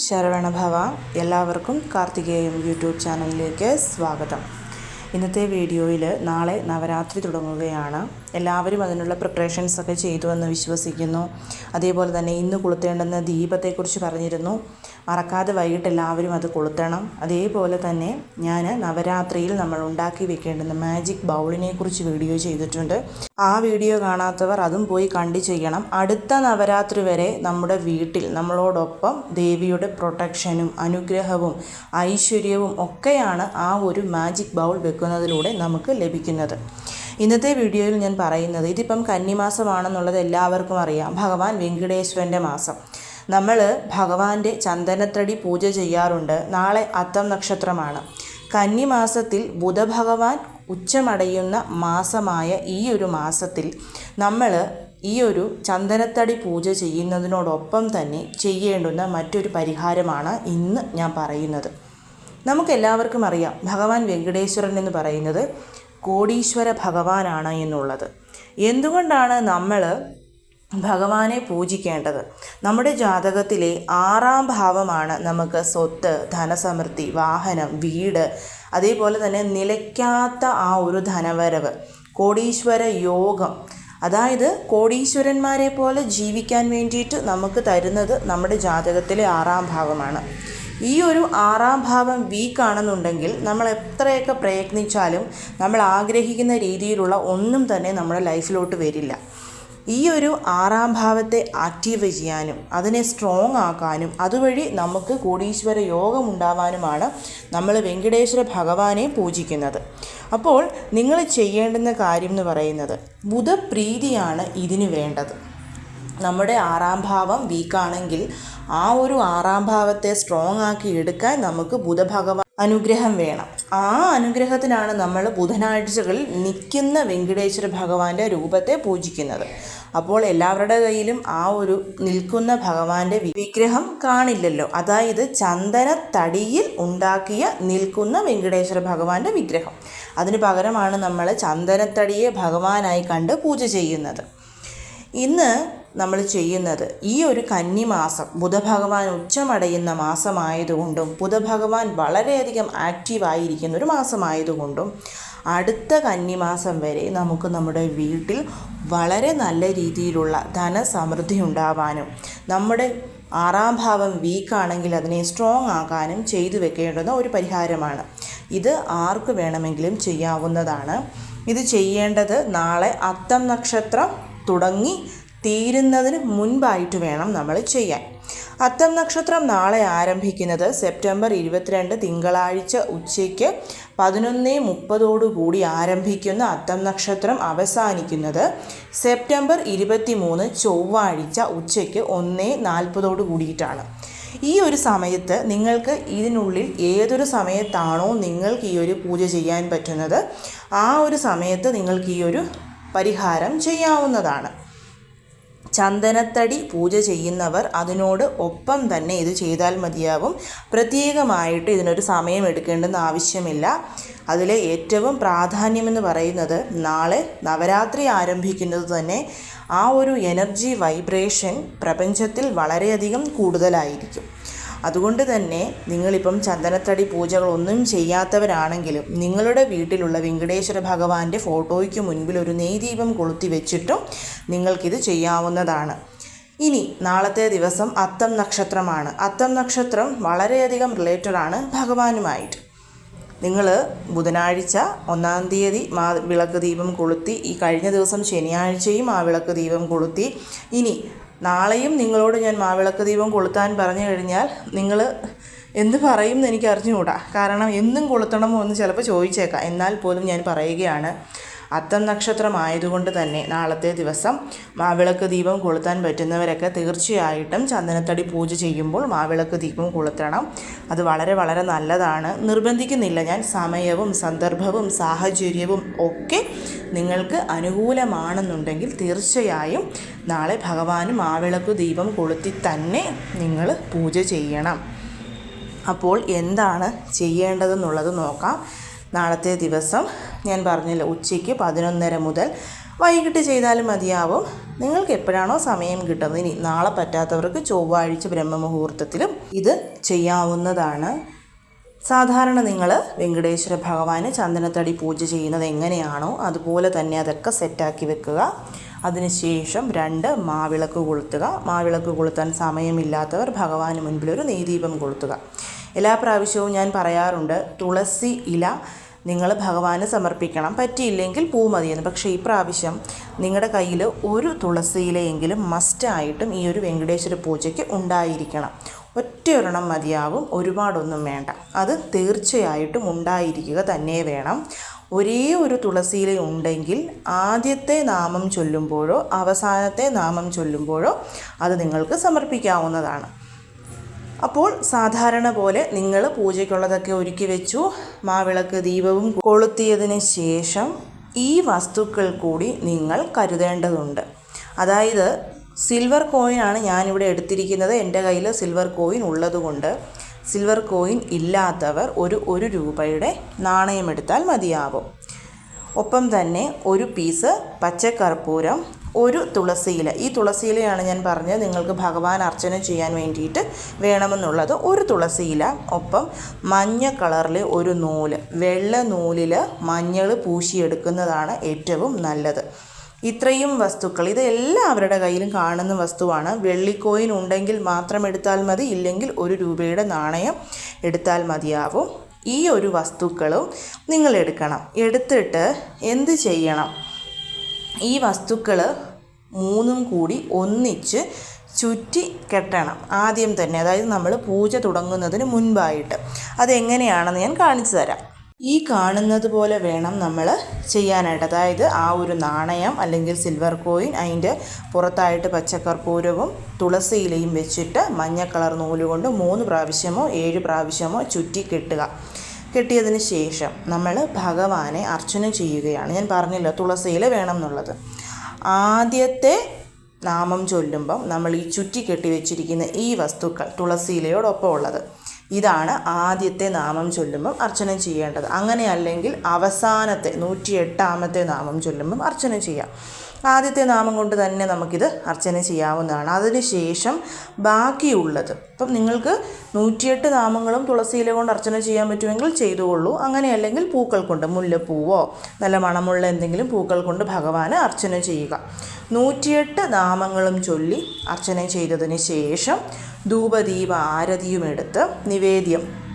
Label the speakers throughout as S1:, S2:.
S1: ശരവണഭവ എല്ലാവർക്കും കാർത്തികേയം യൂട്യൂബ് ചാനലിലേക്ക് സ്വാഗതം. ഇന്നത്തെ വീഡിയോയിൽ നാളെ നവരാത്രി തുടങ്ങുകയാണ്. എല്ലാവരും അതിനുള്ള പ്രിപ്പറേഷൻസ് ഒക്കെ ചെയ്തു എന്ന് വിശ്വസിക്കുന്നു. അതേപോലെ തന്നെ ഇന്ന് കൊളുത്തേണ്ടുന്ന ദീപത്തെക്കുറിച്ച് പറഞ്ഞിരുന്നു. മറക്കാതെ വൈകിട്ട് എല്ലാവരും അത് കൊളുത്തണം. അതേപോലെ തന്നെ ഞാൻ നവരാത്രിയിൽ നമ്മൾ ഉണ്ടാക്കി വെക്കേണ്ടുന്ന മാജിക് ബൗളിനെ കുറിച്ച് വീഡിയോ ചെയ്തിട്ടുണ്ട്. ആ വീഡിയോ കാണാത്തവർ അതും പോയി കണ്ടു ചെയ്യണം. അടുത്ത നവരാത്രി വരെ നമ്മുടെ വീട്ടിൽ നമ്മളോടൊപ്പം ദേവിയുടെ പ്രൊട്ടക്ഷനും അനുഗ്രഹവും ഐശ്വര്യവും ഒക്കെയാണ് ആ ഒരു മാജിക് ബൗൾ വെക്കുന്നതിലൂടെ നമുക്ക് ലഭിക്കുന്നത്. ഇന്നത്തെ വീഡിയോയിൽ ഞാൻ പറയുന്നത് ഇതിപ്പം കന്നിമാസമാണെന്നുള്ളത് എല്ലാവർക്കും അറിയാം. ഭഗവാൻ വെങ്കടേശ്വരന്റെ മാസം. നമ്മൾ ഭഗവാന്റെ ചന്ദനത്തടി പൂജ ചെയ്യാറുണ്ട്. നാളെ അത്തം നക്ഷത്രമാണ്. കന്നിമാസത്തിൽ ബുധഭഗവാൻ ഉച്ചമടയുന്ന മാസമായ ഈ ഒരു മാസത്തിൽ നമ്മൾ ഈ ഒരു ചന്ദനത്തടി പൂജ ചെയ്യുന്നതിനോടൊപ്പം തന്നെ ചെയ്യേണ്ടുന്ന മറ്റൊരു പരിഹാരമാണ് ഇന്ന് ഞാൻ പറയുന്നത്. നമുക്കെല്ലാവർക്കും അറിയാം. ഭഗവാൻ വെങ്കടേശ്വരൻ എന്ന് പറയുന്നത് കോടീശ്വര ഭഗവാനാണ് എന്നുള്ളത്. എന്തുകൊണ്ടാണ് നമ്മൾ ഭഗവാനെ പൂജിക്കേണ്ടത്? നമ്മുടെ ജാതകത്തിലെ ആറാം ഭാവമാണ് നമുക്ക് സ്വത്ത് ധനസമൃദ്ധി വാഹനം വീട് അതേപോലെ തന്നെ നിലയ്ക്കാത്ത ആ ഒരു ധനവരവ് കോടീശ്വര യോഗം. അതായത് കോടീശ്വരന്മാരെ പോലെ ജീവിക്കാൻ വേണ്ടിയിട്ട് നമുക്ക് തരുന്നത് നമ്മുടെ ജാതകത്തിലെ ആറാം ഭാവമാണ്. ഈ ഒരു ആറാം ഭാവം വീക്ക് ആണെന്നുണ്ടെങ്കിൽ നമ്മൾ എത്രയൊക്കെ പ്രയത്നിച്ചാലും നമ്മൾ ആഗ്രഹിക്കുന്ന രീതിയിലുള്ള ഒന്നും തന്നെ നമ്മുടെ ലൈഫിലോട്ട് വരില്ല. ഈ ഒരു ആറാം ഭാവത്തെ ആക്റ്റീവ് ചെയ്യാനും അതിനെ സ്ട്രോങ് ആക്കാനും അതുവഴി നമുക്ക് കോടീശ്വര യോഗം ഉണ്ടാവാനുമാണ് നമ്മൾ വെങ്കടേശ്വര ഭഗവാനെ പൂജിക്കുന്നത്. അപ്പോൾ നിങ്ങൾ ചെയ്യേണ്ടുന്ന കാര്യം എന്ന് പറയുന്നത് ബുധപ്രീതിയാണ് ഇതിന് വേണ്ടത്. നമ്മുടെ ആറാം ഭാവം വീക്കാണെങ്കിൽ ആ ഒരു ആറാം ഭാവത്തെ സ്ട്രോങ് ആക്കി എടുക്കാൻ നമുക്ക് ബുധഭഗവാൻ അനുഗ്രഹം വേണം. ആ അനുഗ്രഹത്തിനാണ് നമ്മൾ ബുധനാഴ്ചകളിൽ നിൽക്കുന്ന വെങ്കടേശ്വര ഭഗവാന്റെ രൂപത്തെ പൂജിക്കുന്നത്. അപ്പോൾ എല്ലാവരുടെ കയ്യിലും ആ ഒരു നിൽക്കുന്ന ഭഗവാന്റെ വിഗ്രഹം കാണില്ലല്ലോ. അതായത് ചന്ദന തടിയിൽ ഉണ്ടാക്കിയ നിൽക്കുന്ന വെങ്കടേശ്വര ഭഗവാന്റെ വിഗ്രഹം. അതിന് പകരമാണ് നമ്മൾ ചന്ദനത്തടിയെ ഭഗവാനായി കണ്ട് പൂജ ചെയ്യുന്നത്. ഇന്ന് നമ്മൾ ചെയ്യുന്നത് ഈ ഒരു കന്നിമാസം ബുധഭഗവാൻ ഉച്ചമടയുന്ന മാസമായതുകൊണ്ടും ബുധഭഗവാൻ വളരെയധികം ആക്റ്റീവായിരിക്കുന്ന ഒരു മാസമായതുകൊണ്ടും അടുത്ത കന്നിമാസം വരെ നമുക്ക് നമ്മുടെ വീട്ടിൽ വളരെ നല്ല രീതിയിലുള്ള ധനസമൃദ്ധി ഉണ്ടാവാനും നമ്മുടെ ആറാം ഭാവം വീക്കാണെങ്കിൽ അതിനെ സ്ട്രോങ് ആക്കാനും ചെയ്തു വെക്കേണ്ടുന്ന ഒരു പരിഹാരമാണ്. ഇത് ആർക്ക് വേണമെങ്കിലും ചെയ്യാവുന്നതാണ്. ഇത് ചെയ്യേണ്ടത് നാളെ അത്തം നക്ഷത്രം തുടങ്ങി തീരുന്നതിന് മുൻപായിട്ട് വേണം നമ്മൾ ചെയ്യാൻ. അത്തം നക്ഷത്രം നാളെ ആരംഭിക്കുന്നത് സെപ്റ്റംബർ ഇരുപത്തിരണ്ട് തിങ്കളാഴ്ച ഉച്ചയ്ക്ക് പതിനൊന്ന് മുപ്പതോടുകൂടി ആരംഭിക്കുന്ന അത്തം നക്ഷത്രം അവസാനിക്കുന്നത് സെപ്റ്റംബർ ഇരുപത്തി മൂന്ന് ചൊവ്വാഴ്ച ഉച്ചയ്ക്ക് ഒന്ന് നാൽപ്പതോട് കൂടിയിട്ടാണ്. ഈ ഒരു സമയത്ത് നിങ്ങൾക്ക് ഇതിനുള്ളിൽ ഏതൊരു സമയത്താണോ നിങ്ങൾക്ക് ഈ ഒരു പൂജ ചെയ്യാൻ പറ്റുന്നത് ആ ഒരു സമയത്ത് നിങ്ങൾക്ക് ഈ ഒരു പരിഹാരം ചെയ്യാവുന്നതാണ്. ചന്ദനത്തടി പൂജ ചെയ്യുന്നവർ അതിനോട് ഒപ്പം തന്നെ ഇത് ചെയ്താൽ മതിയാവും. പ്രത്യേകമായിട്ട് ഇതിനൊരു സമയം എടുക്കേണ്ടെന്ന് ആവശ്യമില്ല. അതിലെ ഏറ്റവും പ്രാധാന്യമെന്ന് പറയുന്നത് നാളെ നവരാത്രി ആരംഭിക്കുന്നത് തന്നെ ആ ഒരു എനർജി വൈബ്രേഷൻ പ്രപഞ്ചത്തിൽ വളരെയധികം കൂടുതലായിരിക്കും. അതുകൊണ്ട് തന്നെ നിങ്ങളിപ്പം ചന്ദനത്തടി പൂജകളൊന്നും ചെയ്യാത്തവരാണെങ്കിലും നിങ്ങളുടെ വീട്ടിലുള്ള വെങ്കടേശ്വര ഭഗവാന്റെ ഫോട്ടോയ്ക്ക് മുൻപിൽ ഒരു നെയ്ദീപം കൊളുത്തി വെച്ചിട്ടും നിങ്ങൾക്കിത് ചെയ്യാവുന്നതാണ്. ഇനി നാളത്തെ ദിവസം അത്തം നക്ഷത്രമാണ്. അത്തം നക്ഷത്രം വളരെയധികം റിലേറ്റഡ് ആണ് ഭഗവാനുമായിട്ട്. നിങ്ങൾ ബുധനാഴ്ച ഒന്നാം തീയതി മാ വിളക്ക് ദീപം കൊളുത്തി ഈ കഴിഞ്ഞ ദിവസം ശനിയാഴ്ചയും ആ വിളക്ക് ദീപം കൊളുത്തി ഇനി നാളെയും നിങ്ങളോട് ഞാൻ മാവിളക്ക് ദീപം കൊളുത്താൻ പറഞ്ഞു കഴിഞ്ഞാൽ നിങ്ങൾ എന്ത് പറയും എന്ന് എനിക്ക് അറിഞ്ഞുകൂടാ. കാരണം എന്നും കൊളുത്തണമോ എന്ന് ചിലപ്പോൾ ചോദിച്ചേക്കാം. എന്നാൽ പോലും ഞാൻ പറയുകയാണ്. അത്തം നക്ഷത്രം ആയതുകൊണ്ട് തന്നെ നാളത്തെ ദിവസം മാവിളക്ക് ദീപം കൊളുത്താൻ പറ്റുന്നവരൊക്കെ തീർച്ചയായിട്ടും ചന്ദനത്തടി പൂജ ചെയ്യുമ്പോൾ മാവിളക്ക് ദീപം കൊളുത്തണം. അത് വളരെ വളരെ നല്ലതാണ്. നിർബന്ധിക്കുന്നില്ല ഞാൻ. സമയവും സന്ദർഭവും സാഹചര്യവും ഒക്കെ നിങ്ങൾക്ക് അനുകൂലമാണെന്നുണ്ടെങ്കിൽ തീർച്ചയായും നാളെ ഭഗവാന് മാവിളക്ക് ദീപം കൊളുത്തി തന്നെ നിങ്ങൾ പൂജ ചെയ്യണം. അപ്പോൾ എന്താണ് ചെയ്യേണ്ടതെന്നുള്ളത് നോക്കാം. നാളത്തെ ദിവസം ഞാൻ പറഞ്ഞില്ല ഉച്ചയ്ക്ക് പതിനൊന്നര മുതൽ വൈകിട്ട് ചെയ്താലും മതിയാവും. നിങ്ങൾക്ക് എപ്പോഴാണോ സമയം കിട്ടുന്നത് ഇനി നാളെ പറ്റാത്തവർക്ക് ചൊവ്വാഴ്ച ബ്രഹ്മമുഹൂർത്തത്തിലും ഇത് ചെയ്യാവുന്നതാണ്. സാധാരണ നിങ്ങൾ വെങ്കടേശ്വര ഭഗവാന് ചന്ദനത്തടി പൂജ ചെയ്യുന്നത് എങ്ങനെയാണോ അതുപോലെ തന്നെ അതൊക്കെ സെറ്റാക്കി വെക്കുക. അതിനുശേഷം രണ്ട് മാവിളക്ക് കൊളുത്തുക. മാവിളക്ക് കൊളുത്താൻ സമയമില്ലാത്തവർ ഭഗവാന് മുൻപിൽ ഒരു നെയ്ദീപം കൊളുത്തുക. എല്ലാ പ്രാവശ്യവും ഞാൻ പറയാറുണ്ട് തുളസി ഇല നിങ്ങൾ ഭഗവാന് സമർപ്പിക്കണം. പറ്റിയില്ലെങ്കിൽ പൂ മതിയെന്ന്. പക്ഷേ ഈ പ്രാവശ്യം നിങ്ങളുടെ കയ്യിൽ ഒരു തുളസിയിലെങ്കിലും മസ്റ്റായിട്ടും ഈ ഒരു വെങ്കടേശ്വര പൂജയ്ക്ക് ഉണ്ടായിരിക്കണം. ഒറ്റയൊരെണ്ണം മതിയാവും. ഒരുപാടൊന്നും വേണ്ട. അത് തീർച്ചയായിട്ടും ഉണ്ടായിരിക്കുക തന്നെ വേണം. ഒരേ ഒരു തുളസിയില ഉണ്ടെങ്കിൽ ആദ്യത്തെ നാമം ചൊല്ലുമ്പോഴോ അവസാനത്തെ നാമം ചൊല്ലുമ്പോഴോ അത് നിങ്ങൾക്ക് സമർപ്പിക്കാവുന്നതാണ്. അപ്പോൾ സാധാരണ പോലെ നിങ്ങൾ പൂജയ്ക്കുള്ളതൊക്കെ ഒരുക്കി വെച്ചു. മാവിളക്ക് ദീപവും കൊളുത്തിയതിന് ശേഷം ഈ വസ്തുക്കൾ കൂടി നിങ്ങൾ കരുതേണ്ടതുണ്ട്. അതായത് സിൽവർ കോയിനാണ് ഞാനിവിടെ എടുത്തിരിക്കുന്നത്. എന്റെ കയ്യിൽ സിൽവർ കോയിൻ ഉള്ളതുകൊണ്ട് സിൽവർ കോയിൻ ഇല്ലാത്തവർ ഒരു ഒരു രൂപയുടെ നാണയം എടുത്താൽ മതിയാവും. ഒപ്പം തന്നെ ഒരു പീസ് പച്ചക്കർപ്പൂരം ഒരു തുളസിയില. ഈ തുളസിയിലയാണ് ഞാൻ പറഞ്ഞത് നിങ്ങൾക്ക് ഭഗവാൻ അർച്ചന ചെയ്യാൻ വേണ്ടിയിട്ട് വേണമെന്നുള്ളത്. ഒരു തുളസിയില ഒപ്പം മഞ്ഞ കളറിൽ ഒരു നൂൽ. വെള്ള നൂലിൽ മഞ്ഞൾ പൂശിയെടുക്കുന്നതാണ് ഏറ്റവും നല്ലത്. ഇത്രയും വസ്തുക്കൾ ഇത് എല്ലാവരുടെ കയ്യിലും കാണുന്ന വസ്തുവാണ്. വെള്ളിക്കോയിൻ ഉണ്ടെങ്കിൽ മാത്രം എടുത്താൽ മതി ഇല്ലെങ്കിൽ ഒരു രൂപയുടെ നാണയം എടുത്താൽ മതിയാവും. ഈ ഒരു വസ്തുക്കളും നിങ്ങൾ എടുക്കണം. എടുത്തിട്ട് എന്ത് ചെയ്യണം? ഈ വസ്തുക്കൾ മൂന്നും കൂടി ഒന്നിച്ച് ചുറ്റി കെട്ടണം ആദ്യം തന്നെ. അതായത് നമ്മൾ പൂജ തുടങ്ങുന്നതിന് മുൻപായിട്ട്. അതെങ്ങനെയാണെന്ന് ഞാൻ കാണിച്ചു തരാം. ഈ കാണുന്നത് പോലെ വേണം നമ്മൾ ചെയ്യാനായിട്ട്. അതായത് ആ ഒരു നാണയം അല്ലെങ്കിൽ സിൽവർ കോയിൻ അതിന്റെ പുറത്തായിട്ട് പച്ചക്കർപ്പൂരവും തുളസിയിലയും വെച്ചിട്ട് മഞ്ഞ കളർ നൂലുകൊണ്ട് മൂന്ന് പ്രാവശ്യമോ ഏഴ് പ്രാവശ്യമോ ചുറ്റി കെട്ടുക. കെട്ടിയതിന് ശേഷം നമ്മൾ ഭഗവാനെ അർച്ചന ചെയ്യുകയാണ്. ഞാൻ പറഞ്ഞില്ല തുളസിയില വേണം എന്നുള്ളത്. ആദ്യത്തെ നാമം ചൊല്ലുമ്പം നമ്മൾ ഈ ചുറ്റി കെട്ടി വെച്ചിരിക്കുന്ന ഈ വസ്തുക്കൾ തുളസിയിലയോടൊപ്പം ഉള്ളത്. ഇതാണ് ആദ്യത്തെ നാമം ചൊല്ലുമ്പം അർച്ചന ചെയ്യേണ്ടത്. അങ്ങനെ അല്ലെങ്കിൽ അവസാനത്തെ നൂറ്റി എട്ടാമത്തെ നാമം ചൊല്ലുമ്പം അർച്ചന ചെയ്യാം. ആദ്യത്തെ നാമം കൊണ്ട് തന്നെ നമുക്കിത് അർച്ചന ചെയ്യാവുന്നതാണ്. അതിനുശേഷം ബാക്കിയുള്ളത്. ഇപ്പം നിങ്ങൾക്ക് നൂറ്റിയെട്ട് നാമങ്ങളും തുളസിയില കൊണ്ട് അർച്ചന ചെയ്യാൻ പറ്റുമെങ്കിൽ ചെയ്തുകൊള്ളൂ. അങ്ങനെയല്ലെങ്കിൽ പൂക്കൾ കൊണ്ട് മുല്ലപ്പൂവോ നല്ല മണമുള്ള എന്തെങ്കിലും പൂക്കൾ കൊണ്ട് ഭഗവാന് അർച്ചന ചെയ്യുക. നൂറ്റിയെട്ട് നാമങ്ങളും ചൊല്ലി അർച്ചന ചെയ്തതിന് ശേഷം ധൂപദീപ ആരതിയും എടുത്ത് നിവേദ്യം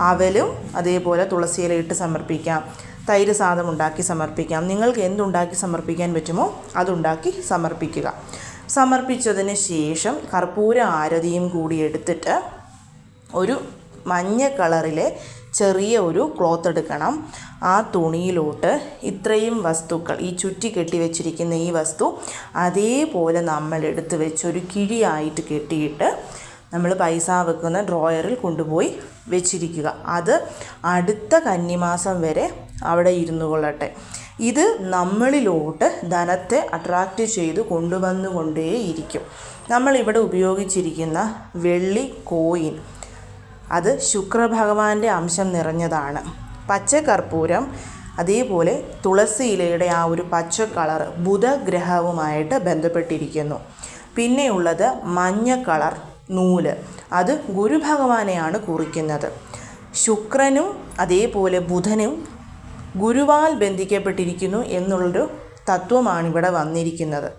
S1: അവലും അതേപോലെ തുളസിയില ഇട്ട് സമർപ്പിക്കാം. തൈര് സാധനം ഉണ്ടാക്കി സമർപ്പിക്കാം. നിങ്ങൾക്ക് എന്തുണ്ടാക്കി സമർപ്പിക്കാൻ പറ്റുമോ അതുണ്ടാക്കി സമർപ്പിക്കുക. സമർപ്പിച്ചതിന് ശേഷം കർപ്പൂര ആരതിയും കൂടി എടുത്തിട്ട് ഒരു മഞ്ഞ കളറിലെ ചെറിയ ഒരു ക്ലോത്ത് എടുക്കണം. ആ തുണിയിലോട്ട് ഇത്രയും വസ്തുക്കൾ ഈ ചുറ്റി കെട്ടി വെച്ചിരിക്കുന്ന ഈ വസ്തു അതേപോലെ നമ്മൾ എടുത്ത് വെച്ച് ഒരു കിഴിയായിട്ട് കെട്ടിയിട്ട് നമ്മൾ പൈസ വെക്കുന്ന ഡ്രോയറിൽ കൊണ്ടുപോയി വെച്ചിരിക്കുക. അത് അടുത്ത കന്നിമാസം വരെ അവിടെ ഇരുന്നു കൊള്ളട്ടെ. ഇത് നമ്മളിലോട്ട് ധനത്തെ അട്രാക്റ്റ് ചെയ്ത് കൊണ്ടുവന്നുകൊണ്ടേയിരിക്കും നമ്മളിവിടെ ഉപയോഗിച്ചിരിക്കുന്ന വെള്ളി കോയിൻ അത് ശുക്രഭഗവാന്റെ അംശം നിറഞ്ഞതാണ്. പച്ചക്കർപ്പൂരം അതേപോലെ തുളസി ഇലയുടെ ആ ഒരു പച്ച കളർ ബുധഗ്രഹവുമായിട്ട് ബന്ധപ്പെട്ടിരിക്കുന്നു. പിന്നെയുള്ളത് മഞ്ഞ കളർ നൂൽ. അത് ഗുരുഭഗവാനെയാണ് കുറിക്കുന്നത്. ശുക്രനും അതേപോലെ ബുധനും ഗുരുവാൽ ബന്ധിക്കപ്പെട്ടിരിക്കുന്നു എന്നുള്ളൊരു തത്വമാണ് ഇവിടെ വന്നിരിക്കുന്നത്.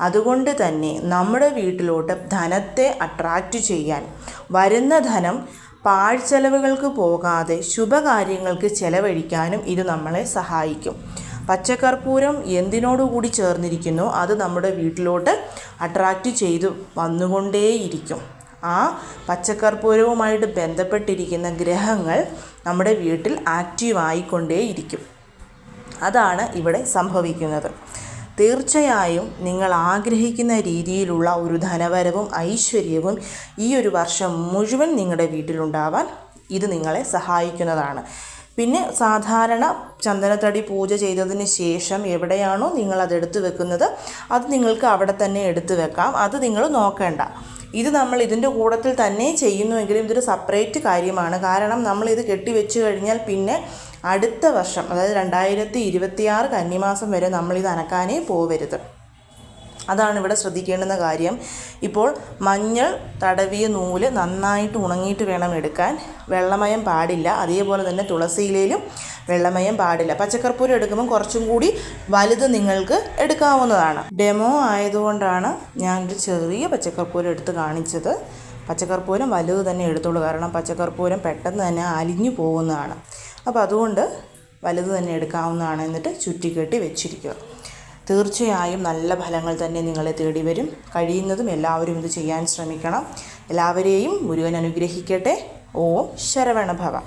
S1: അതുകൊണ്ട് തന്നെ നമ്മുടെ വീട്ടിലോട്ട് ധനത്തെ അട്രാക്റ്റ് ചെയ്യാൻ വരുന്ന ധനം പാഴ്ചെലവുകൾക്ക് പോകാതെ ശുഭകാര്യങ്ങൾക്ക് ചെലവഴിക്കാനും ഇത് നമ്മളെ സഹായിക്കും. പച്ചക്കർപ്പൂരം എന്തിനോടുകൂടി ചേർന്നിരിക്കുന്നു അത് നമ്മുടെ വീട്ടിലോട്ട് അട്രാക്റ്റ് ചെയ്തു വന്നുകൊണ്ടേയിരിക്കും. ആ പച്ചക്കർപ്പൂരവുമായിട്ട് ബന്ധപ്പെട്ടിരിക്കുന്ന ഗ്രഹങ്ങൾ നമ്മുടെ വീട്ടിൽ ആക്റ്റീവ് ആയിക്കൊണ്ടേയിരിക്കും അതാണ് ഇവിടെ സംഭവിക്കുന്നത്. തീർച്ചയായും നിങ്ങൾ ആഗ്രഹിക്കുന്ന രീതിയിലുള്ള ഒരു ധനവരവും ഐശ്വര്യവും ഈ ഒരു വർഷം മുഴുവൻ നിങ്ങളുടെ വീട്ടിലുണ്ടാവാൻ ഇത് നിങ്ങളെ സഹായിക്കുന്നതാണ്. പിന്നെ സാധാരണ ചന്ദനത്തടി പൂജ ചെയ്തതിന് ശേഷം എവിടെയാണോ നിങ്ങൾ എടുത്തു വെക്കുന്നത് അത് നിങ്ങൾക്ക് അവിടെ തന്നെ എടുത്തു വെക്കാം. അത് നിങ്ങൾ നോക്കേണ്ട. ഇത് നമ്മൾ ഇതിന്റെ കൂടത്തിൽ തന്നെ ചെയ്യുന്നുവെങ്കിലും ഇതൊരു സെപ്പറേറ്റ് കാര്യമാണ്. കാരണം നമ്മൾ ഇത് കെട്ടിവെച്ച് കഴിഞ്ഞാൽ പിന്നെ അടുത്ത വർഷം അതായത് രണ്ടായിരത്തി ഇരുപത്തിയാറ് കന്നിമാസം വരെ നമ്മൾ ഇത് അനക്കാനേ പോവരുത്. അതാണ് ഇവിടെ ശ്രദ്ധിക്കേണ്ടുന്ന കാര്യം. ഇപ്പോൾ മഞ്ഞൾ തടവിയ നൂൽ നന്നായിട്ട് ഉണങ്ങിയിട്ട് വേണം എടുക്കാൻ. വെള്ളമയം പാടില്ല. അതേപോലെ തന്നെ തുളസിയിലയിലും വെള്ളമയം പാടില്ല. പച്ചക്കർപ്പൂരം എടുക്കുമ്പോൾ കുറച്ചും കൂടി വലുത് നിങ്ങൾക്ക് എടുക്കാവുന്നതാണ്. ഡെമോ ആയതുകൊണ്ടാണ് ഞാനൊരു ചെറിയ പച്ചക്കർപ്പൂരം എടുത്ത് കാണിച്ചത്. പച്ചക്കർപ്പൂരം വലുത് തന്നെ എടുത്തോളൂ. കാരണം പച്ചക്കർപ്പൂരം പെട്ടെന്ന് തന്നെ അലിഞ്ഞു പോകുന്നതാണ്. അപ്പോൾ അതുകൊണ്ട് വലുത് തന്നെ എടുക്കാവുന്നതാണ് എന്നിട്ട് ചുറ്റിക്കെട്ടി വെച്ചിരിക്കുക. തീർച്ചയായും നല്ല ഫലങ്ങൾ തന്നെ നിങ്ങളെ തേടി വരും. കഴിയുന്നതും എല്ലാവരും ഇത് ചെയ്യാൻ ശ്രമിക്കണം. എല്ലാവരെയും മുരുകൻ അനുഗ്രഹിക്കട്ടെ. ഓം ശരവണഭവ.